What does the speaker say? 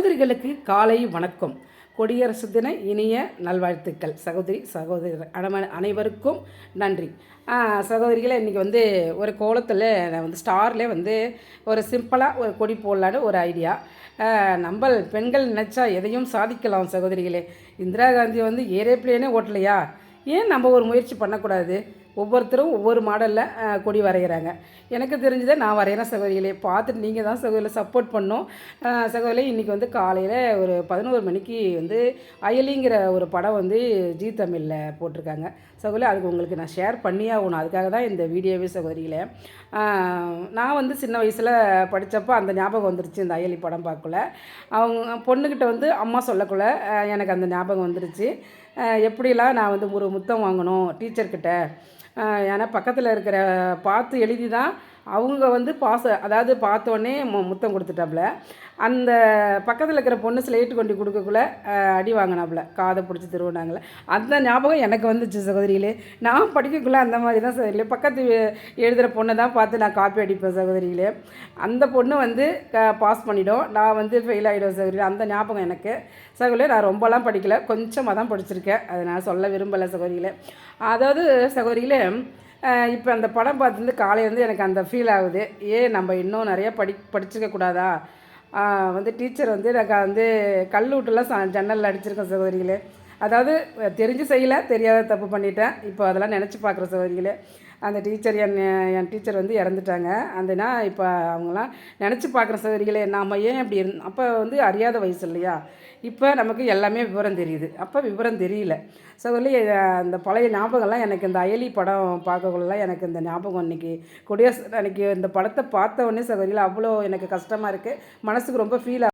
சகோதரிகளுக்கு காலை வணக்கம். கொடியரசு தின இனிய நல்வாழ்த்துக்கள். சகோதரி சகோதரர் அனம அனைவருக்கும் நன்றி. சகோதரிகளை இன்றைக்கி வந்து ஒரு கோலத்தில் நான் வந்து ஸ்டாரில் வந்து ஒரு சிம்பிளாக ஒரு கொடி போடலான்னு ஒரு ஐடியா. நம்ம பெண்கள் நினச்சா எதையும் சாதிக்கலாம் சகோதரிகளே. இந்திரா காந்தி வந்து ஏரோப்ளேனே ஓட்டலையா? ஏன் நம்ம ஒரு முயற்சி பண்ணக்கூடாது? ஒவ்வொருத்தரும் ஒவ்வொரு மாடலில் கொடி வரைகிறாங்க எனக்கு தெரிஞ்சதை நான் வரைகிறேன் சகோதரிகளே பார்த்துட்டு நீங்கள் தான் சகோதரியில் சப்போர்ட் பண்ணோம் சகோதரி இன்றைக்கி வந்து காலையில் ஒரு பதினோரு மணிக்கு வந்து அயலிங்கிற ஒரு படம் வந்து ஜி தமிழில் போட்டிருக்காங்க. சகோதரி அதுக்கு உங்களுக்கு நான் ஷேர் பண்ணியே ஆகணும். அதுக்காக தான் இந்த வீடியோவே சகோதரிகளே. நான் வந்து சின்ன வயசில் படித்தப்போ அந்த ஞாபகம் வந்துருச்சு இந்த அயலி படம் பார்க்கல அவங்க பொண்ணுக்கிட்ட வந்து அம்மா சொல்லக்குள்ள எனக்கு அந்த ஞாபகம் வந்துருச்சு. எப்படிலாம் நான் வந்து ஒரு முத்தம் வாங்கணும் டீச்சர்கிட்ட ஏன்னா பக்கத்தில் இருக்கிற பார்த்து எழுதி தான் அவங்க வந்து பாச அதாவது பார்த்தோன்னே மு முத்தம் கொடுத்துட்டாப்புல. அந்த பக்கத்தில் இருக்கிற பொண்ணு ஸ்லேட்டு கொண்டு கொடுக்கக்குள்ள அடி வாங்கினாப்புல. காதை பிடிச்சி திருவினாங்களே அந்த ஞாபகம் எனக்கு வந்துச்சு சகோதரிகளே. நான் படிக்கக்குள்ளே அந்த மாதிரி தான் சகோதரிகளே. பக்கத்து எழுதுகிற பொண்ணை தான் பார்த்து நான் காப்பி அடிப்பேன் சகோதரிகளே. அந்த பொண்ணு வந்து க பாஸ் பண்ணிவிடும் நான் வந்து ஃபெயில் ஆகிடும் சகோதரி அந்த ஞாபகம் எனக்கு. சகோதரி நான் ரொம்பலாம் படிக்கலை. கொஞ்சமாக தான் படிச்சிருக்கேன். அதை நான் சொல்ல விரும்பலை சகோதரிகளே. அதாவது சகோதரிகளே இப்போ அந்த படம் பார்த்துருந்து காலையிலேருந்து எனக்கு அந்த ஃபீல் ஆகுது. ஏன் நம்ம இன்னும் நிறையா படி படிச்சிருக்க கூடாதா? வந்து டீச்சர் வந்து எனக்கு வந்து கல் விட்டுலாம் ச ஜன்னலில் அடிச்சிருக்கேன் சகோதரிகளே. அதாவது தெரிஞ்சு செய்யலை தெரியாத தப்பு பண்ணிட்டேன். இப்போ அதெல்லாம் நினச்சி பார்க்குற சோதரிகளே அந்த டீச்சர் என் என் டீச்சர் வந்து இறந்துட்டாங்க. அந்தனா இப்போ அவங்களாம் நினச்சி பார்க்குற சோதரிகளே நாம் ஏன் இப்படி இருந் அப்போ வந்து அறியாத வயசு இல்லையா? இப்போ நமக்கு எல்லாமே விவரம் தெரியுது. அப்போ விவரம் தெரியல. சகோதரி அந்த பழைய ஞாபகம்லாம் எனக்கு இந்த அயலி படம் பார்க்கக்குள்ளலாம் எனக்கு இந்த ஞாபகம் இன்றைக்கி குடியரசு அன்னைக்கு இந்த படத்தை பார்த்த உடனே சகோதரியில் அவ்வளோ எனக்கு கஷ்டமாக இருக்குது மனசுக்கு ரொம்ப ஃபீல்